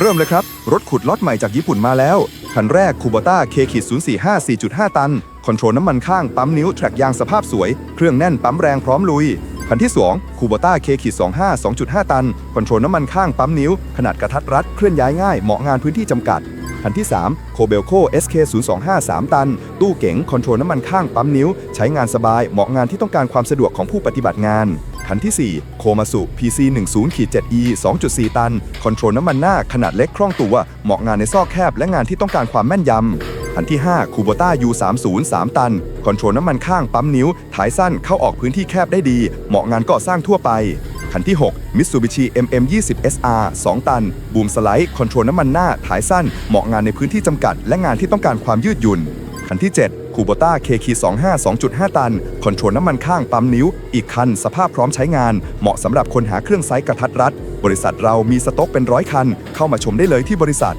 เริ่มเลยครับ รถขุดล็อตใหม่จากญี่ปุ่นมาแล้ว คันแรกคูโบต้า K 045 4.5ตัน คอนโทรลน้ำมันข้างปั๊มนิ้วแทร็กยางสภาพสวย เครื่องแน่นปั๊มแรงพร้อมลุย คันที่2คูโบต้า K 25 2.5ตัน คอนโทรลน้ำมันข้างปั๊มนิ้ว ขนาดกระทัดรัดเคลื่อนย้ายง่ายเหมาะงานพื้นที่จำกัดคันที่ 3 โคเบลโค SK 025 3 ตัน ตู้เก๋ง คอนโทรลน้ำมันข้างปั๊มนิ้ว ใช้งานสบาย เหมาะงานที่ต้องการความสะดวกของผู้ปฏิบัติงาน คันที่ 4 โคมาสุ PC 1 0 7 E 2.4 ตัน คอนโทรลน้ำมันหน้าขนาดเล็กคล่องตัว เหมาะงานในซอกแคบและงานที่ต้องการความแม่นยำคันที่ 5 คูโบต้า U 3 0 3ตัน คอนโทรลน้ำมันข้างปั๊มนิ้ว ถ่ายสั้นเข้าออกพื้นที่แคบได้ดี เหมาะงานก่อสร้างทั่วไปคันที่ 6 Mitsubishi MM 20 SR 2 ตัน บูมสไลด์ คอนโทรลน้ำมันหน้า ถ่ายสั้น เหมาะงานในพื้นที่จำกัด และงานที่ต้องการความยืดหยุ่น คันที่ 7 คูโบต้า KK 25 2.5 ตัน คอนโทรลน้ำมันข้างปั๊มนิ้ว อีกคันสภาพพร้อมใช้งาน เหมาะสำหรับคนหาเครื่องไซส์กระทัดรัด บริษัทเรามีสต็อกเป็นร้อยคัน เข้ามาชมได้เลยที่บริษัท